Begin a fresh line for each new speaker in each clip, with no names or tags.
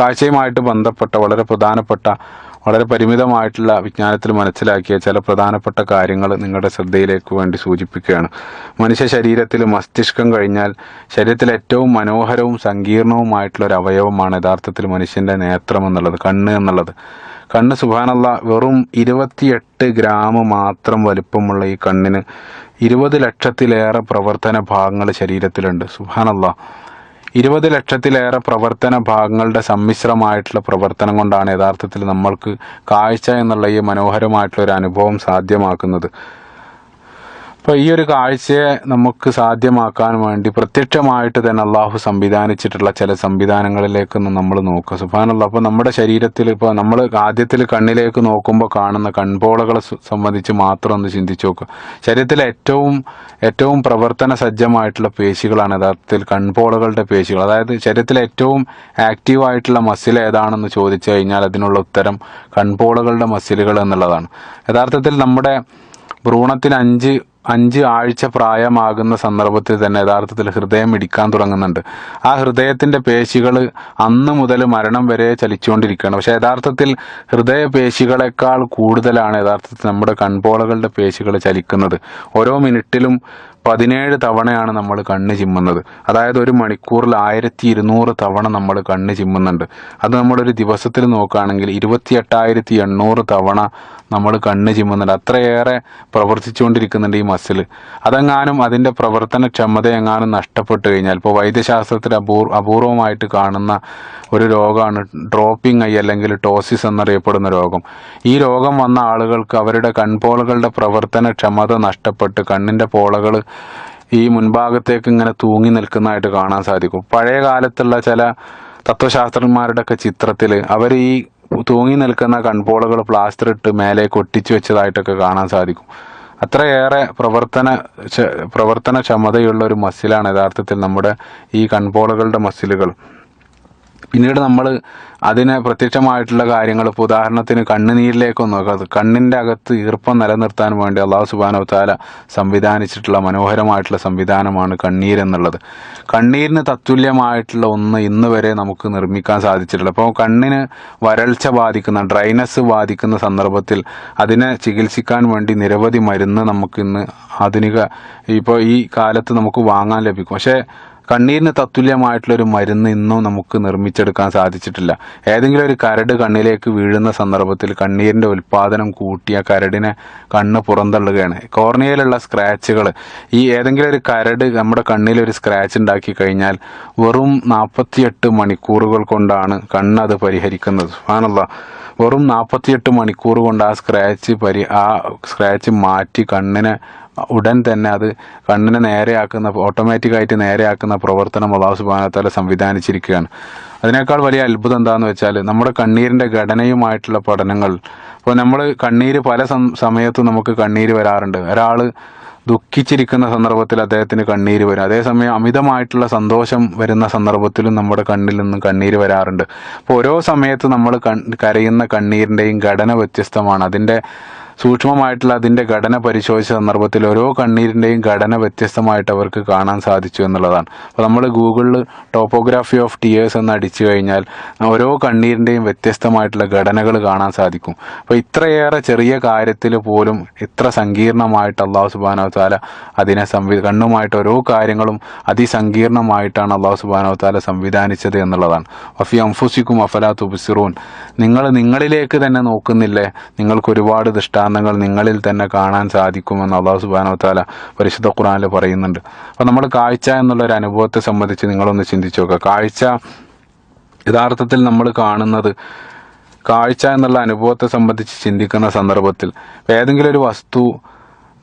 കാഴ്ചയുമായിട്ട് ബന്ധപ്പെട്ട വളരെ പ്രധാനപ്പെട്ട വളരെ പരിമിതമായിട്ടുള്ള വിജ്ഞാനത്തിൽ മനസ്സിലാക്കിയ ചില പ്രധാനപ്പെട്ട കാര്യങ്ങൾ നിങ്ങളുടെ ശ്രദ്ധയിലേക്ക് വേണ്ടി സൂചിപ്പിക്കുകയാണ്. മനുഷ്യ ശരീരത്തിൽ മസ്തിഷ്കം കഴിഞ്ഞാൽ ശരീരത്തിൽ ഏറ്റവും മനോഹരവും സങ്കീർണവുമായിട്ടുള്ള ഒരു അവയവമാണ് യഥാർത്ഥത്തിൽ മനുഷ്യന്റെ നേത്രം എന്നുള്ളത് കണ്ണ് എന്നുള്ളത്. കണ്ണ് സുബാനല്ല വെറും ഇരുപത്തിയെട്ട് ഗ്രാം മാത്രം വലിപ്പമുള്ള ഈ കണ്ണിന് ഇരുപത് ലക്ഷത്തിലേറെ പ്രവർത്തന ഭാഗങ്ങൾ ശരീരത്തിലുണ്ട്. സുബാനല്ല ഇരുപത് ലക്ഷത്തിലേറെ പ്രവർത്തന ഭാഗങ്ങളുടെ സമ്മിശ്രമായിട്ടുള്ള പ്രവർത്തനം കൊണ്ടാണ് യഥാർത്ഥത്തിൽ നമ്മൾക്ക് കാഴ്ച എന്നുള്ള ഈ മനോഹരമായിട്ടുള്ള ഒരു അനുഭവം സാധ്യമാക്കുന്നത്. അപ്പോൾ ഈ ഒരു കാഴ്ചയെ നമുക്ക് സാധ്യമാക്കാൻ വേണ്ടി പ്രത്യക്ഷമായിട്ട് തന്നെ അള്ളാഹു സംവിധാനിച്ചിട്ടുള്ള ചില സംവിധാനങ്ങളിലേക്കൊന്ന് നമ്മൾ നോക്കുക. സുഫാനുള്ള അപ്പോൾ നമ്മുടെ ശരീരത്തിൽ ഇപ്പോൾ നമ്മൾ ആദ്യത്തിൽ കണ്ണിലേക്ക് നോക്കുമ്പോൾ കാണുന്ന കൺപോളകളെ സംബന്ധിച്ച് മാത്രം ഒന്ന് ചിന്തിച്ചു നോക്കുക. ശരീരത്തിലെ ഏറ്റവും ഏറ്റവും പ്രവർത്തന സജ്ജമായിട്ടുള്ള പേശികളാണ് യഥാർത്ഥത്തിൽ കൺപോളകളുടെ പേശികൾ. അതായത് ശരീരത്തിലെ ഏറ്റവും ആക്റ്റീവായിട്ടുള്ള മസിൽ ഏതാണെന്ന് ചോദിച്ചു കഴിഞ്ഞാൽ അതിനുള്ള ഉത്തരം കൺപോളകളുടെ മസിലുകൾ എന്നുള്ളതാണ്. യഥാർത്ഥത്തിൽ നമ്മുടെ ഭ്രൂണത്തിന് അഞ്ച് അഞ്ച് ആഴ്ച പ്രായമാകുന്ന സന്ദർഭത്തിൽ തന്നെ യഥാർത്ഥത്തിൽ ഹൃദയം ഇടിക്കാൻ തുടങ്ങുന്നുണ്ട്. ആ ഹൃദയത്തിന്റെ പേശികൾ അന്ന് മുതൽ മരണം വരെ ചലിച്ചുകൊണ്ടിരിക്കുകയാണ്. പക്ഷേ യഥാർത്ഥത്തിൽ ഹൃദയ പേശികളെക്കാൾ കൂടുതലാണ് യഥാർത്ഥത്തിൽ നമ്മുടെ കൺപോളകളുടെ പേശികൾ ചലിക്കുന്നത്. ഓരോ മിനിറ്റിലും പതിനേഴ് തവണയാണ് നമ്മൾ കണ്ണ് ചിമ്മുന്നത്. അതായത് ഒരു മണിക്കൂറിൽ ആയിരത്തി ഇരുന്നൂറ് തവണ നമ്മൾ കണ്ണ് ചിമ്മുന്നുണ്ട്. അത് നമ്മളൊരു ദിവസത്തിൽ നോക്കുകയാണെങ്കിൽ ഇരുപത്തി എട്ടായിരത്തി എണ്ണൂറ് തവണ നമ്മൾ കണ്ണ് ചിമ്മുന്നുണ്ട്. അത്രയേറെ പ്രവർത്തിച്ചുകൊണ്ടിരിക്കുന്നുണ്ട് ഈ മസിൽ. അതെങ്ങാനും അതിന്റെ പ്രവർത്തനക്ഷമത എങ്ങാനും നഷ്ടപ്പെട്ടു കഴിഞ്ഞാൽ ഇപ്പോൾ വൈദ്യശാസ്ത്രത്തിൽ അപൂർ അപൂർവമായിട്ട് കാണുന്ന ഒരു രോഗമാണ് ഡ്രോപ്പിംഗ് ഐ അല്ലെങ്കിൽ ടോസിസ് എന്നറിയപ്പെടുന്ന രോഗം. ഈ രോഗം വന്ന ആളുകൾക്ക് അവരുടെ കൺപോളകളുടെ പ്രവർത്തനക്ഷമത നഷ്ടപ്പെട്ട് കണ്ണിന്റെ പോളകൾ ഈ മുൻഭാഗത്തേക്ക് ഇങ്ങനെ തൂങ്ങി നിൽക്കുന്നതായിട്ട് കാണാൻ സാധിക്കും. പഴയ കാലത്തുള്ള ചില തത്വശാസ്ത്രന്മാരുടെ ഒക്കെ ചിത്രത്തിൽ അവർ ഈ തൂങ്ങി നിൽക്കുന്ന കൺപോളുകൾ പ്ലാസ്റ്റർ ഇട്ട് മേലെ കൊട്ടിച്ചു വെച്ചതായിട്ടൊക്കെ കാണാൻ സാധിക്കും. അത്രയേറെ പ്രവർത്തന പ്രവർത്തന പ്രവർത്തനക്ഷമതയുള്ള ഒരു മസിലാണ് യഥാർത്ഥത്തിൽ നമ്മുടെ ഈ കൺപോളുകളുടെ മസിലുകൾ. പിന്നീട് നമ്മൾ അതിന് പ്രത്യക്ഷമായിട്ടുള്ള കാര്യങ്ങൾ ഇപ്പോൾ ഉദാഹരണത്തിന് കണ്ണുനീരിലേക്കൊന്നും നോക്കുക. കണ്ണിന്റെ അകത്ത് ഈർപ്പം നിലനിർത്താൻ വേണ്ടി അള്ളാഹു സുബാനോ താല സംവിധാനിച്ചിട്ടുള്ള മനോഹരമായിട്ടുള്ള സംവിധാനമാണ് കണ്ണീർ എന്നുള്ളത്. കണ്ണീരിന് തത്തുല്യമായിട്ടുള്ള ഒന്ന് ഇന്ന് വരെ നമുക്ക് നിർമ്മിക്കാൻ സാധിച്ചിട്ടില്ല. അപ്പോൾ കണ്ണിന് വരൾച്ച ബാധിക്കുന്ന ഡ്രൈനസ് ബാധിക്കുന്ന സന്ദർഭത്തിൽ അതിനെ ചികിത്സിക്കാൻ വേണ്ടി നിരവധി മരുന്ന് നമുക്കിന്ന് ആധുനിക ഇപ്പോൾ ഈ കാലത്ത് നമുക്ക് വാങ്ങാൻ ലഭിക്കും. പക്ഷേ കണ്ണീരിന് തത്തുല്യമായിട്ടുള്ള ഒരു മരുന്ന് ഇന്നും നമുക്ക് നിർമ്മിച്ചെടുക്കാൻ സാധിച്ചിട്ടില്ല. ഏതെങ്കിലും ഒരു കരട് കണ്ണിലേക്ക് വീഴുന്ന സന്ദർഭത്തിൽ കണ്ണീരിന്റെ ഉൽപാദനം കൂട്ടിയ കരടിനെ കണ്ണ് പുറന്തള്ളുകയാണ്. കോർണിയയിലുള്ള സ്ക്രാച്ചുകൾ ഈ ഏതെങ്കിലും ഒരു കരട് നമ്മുടെ കണ്ണിൽ ഒരു സ്ക്രാച്ച് ഉണ്ടാക്കി കഴിഞ്ഞാൽ വെറും നാൽപ്പത്തിയെട്ട് മണിക്കൂറുകൾ കൊണ്ടാണ് കണ്ണ് അത് പരിഹരിക്കുന്നത്. ആണല്ലോ വെറും നാൽപ്പത്തിയെട്ട് മണിക്കൂർ കൊണ്ട് ആ സ്ക്രാച്ച് പരി ആ സ്ക്രാച്ച് മാറ്റി കണ്ണിനെ ഉടൻ തന്നെ അത് കണ്ണിനെ നേരെയാക്കുന്ന ഓട്ടോമാറ്റിക്കായിട്ട് നേരെയാക്കുന്ന പ്രവർത്തനം അള്ളാഹു സുബാനത്താല സംവിധാനിച്ചിരിക്കുകയാണ്. അതിനേക്കാൾ വലിയ അത്ഭുതം എന്താണെന്ന് വെച്ചാൽ നമ്മുടെ കണ്ണീരിന്റെ ഘടനയുമായിട്ടുള്ള പഠനങ്ങൾ. ഇപ്പോൾ നമ്മൾ കണ്ണീര് പല സമയത്തും നമുക്ക് കണ്ണീര് വരാറുണ്ട്. ഒരാൾ ദുഃഖിച്ചിരിക്കുന്ന സന്ദർഭത്തിൽ അദ്ദേഹത്തിന് കണ്ണീര് വരും. അതേസമയം അമിതമായിട്ടുള്ള സന്തോഷം വരുന്ന സന്ദർഭത്തിലും നമ്മുടെ കണ്ണിൽ നിന്ന് കണ്ണീര് വരാറുണ്ട്. അപ്പോൾ ഓരോ സമയത്ത് നമ്മൾ കരയുന്ന കണ്ണീരിന്റെയും ഘടന വ്യത്യസ്തമാണ്. അതിന്റെ സൂക്ഷ്മമായിട്ടുള്ള അതിന്റെ ഘടന പരിശോധിച്ച സന്ദർഭത്തിൽ ഓരോ കണ്ണീരിന്റെയും ഘടന വ്യത്യസ്തമായിട്ട് അവർക്ക് കാണാൻ സാധിച്ചു എന്നുള്ളതാണ്. അപ്പോൾ നമ്മൾ ഗൂഗിളിൽ ടോപ്പോഗ്രാഫി ഓഫ് ടിയേഴ്സ് എന്ന് അടിച്ചു കഴിഞ്ഞാൽ ഓരോ കണ്ണീരിന്റെയും വ്യത്യസ്തമായിട്ടുള്ള ഘടനകൾ കാണാൻ സാധിക്കും. അപ്പോൾ ഇത്രയേറെ ചെറിയ കാര്യത്തിൽ പോലും ഇത്ര സങ്കീർണമായിട്ട് അള്ളാഹു സുബാനോ താല അതിനെ സംവി കണ്ണുമായിട്ട് ഓരോ കാര്യങ്ങളും അതിസങ്കീർണമായിട്ടാണ് അള്ളാഹു സുബാനോ താല സംവിധാനിച്ചത് എന്നുള്ളതാണ്. വഫി അംഫുസിക്കും അഫലാ തുബിസിറൂൻ. നിങ്ങൾ നിങ്ങളിലേക്ക് തന്നെ നോക്കുന്നില്ലേ? നിങ്ങൾക്ക് ഒരുപാട് ദൃഷ്ടാന്തങ്ങൾ നിങ്ങളിൽ തന്നെ കാണാൻ സാധിക്കുമെന്ന് അള്ളാഹു സുബാനോ താല പരിശുദ്ധ ഖുറാനിൽ പറയുന്നുണ്ട്. അപ്പോൾ നമ്മൾ കാഴ്ച എന്നുള്ള ഒരു അനുഭവത്തെ സംബന്ധിച്ച് നിങ്ങളൊന്ന് ചിന്തിച്ചു നോക്കുക. കാഴ്ച യഥാർത്ഥത്തിൽ നമ്മൾ കാണുന്നത് കാഴ്ച എന്നുള്ള അനുഭവത്തെ സംബന്ധിച്ച് ചിന്തിക്കുന്ന സന്ദർഭത്തിൽ ഏതെങ്കിലും ഒരു വസ്തു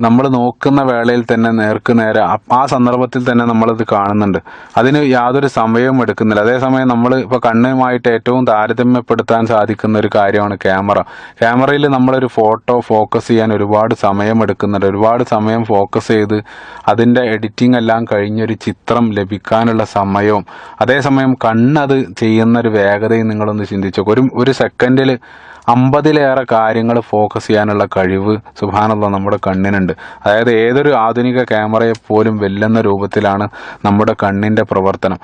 നമ്മൾ നോക്കുന്ന വേളയിൽ തന്നെ നേർക്ക് നേരെ ആ- സന്ദർഭത്തിൽ തന്നെ നമ്മളത് കാണുന്നുണ്ട്. അതിന് യാതൊരു സമയവും എടുക്കുന്നില്ല. അതേസമയം നമ്മൾ ഇപ്പോൾ കണ്ണുമായിട്ട് ഏറ്റവും താരതമ്യപ്പെടുത്താൻ സാധിക്കുന്ന ഒരു കാര്യമാണ് ക്യാമറ. ക്യാമറയിൽ നമ്മളൊരു ഫോട്ടോ ഫോക്കസ് ചെയ്യാൻ ഒരുപാട് സമയം എടുക്കുന്നുണ്ട്. ഒരുപാട് സമയം ഫോക്കസ് ചെയ്ത് അതിന്റെ എഡിറ്റിംഗ് എല്ലാം കഴിഞ്ഞൊരു ചിത്രം ലഭിക്കാനുള്ള സമയവും അതേസമയം കണ്ണത് ചെയ്യുന്ന ഒരു വേഗതയും നിങ്ങളൊന്ന് ചിന്തിച്ചു ഒരു ഒരു സെക്കൻഡിൽ അമ്പതിലേറെ കാര്യങ്ങൾ ഫോക്കസ് ചെയ്യാനുള്ള കഴിവ് സുബാനുള്ള നമ്മുടെ കണ്ണിനുണ്ട്. അതായത് ഏതൊരു ആധുനിക ക്യാമറയെ പോലും വെല്ലുന്ന രൂപത്തിലാണ് നമ്മുടെ കണ്ണിന്റെ പ്രവർത്തനം.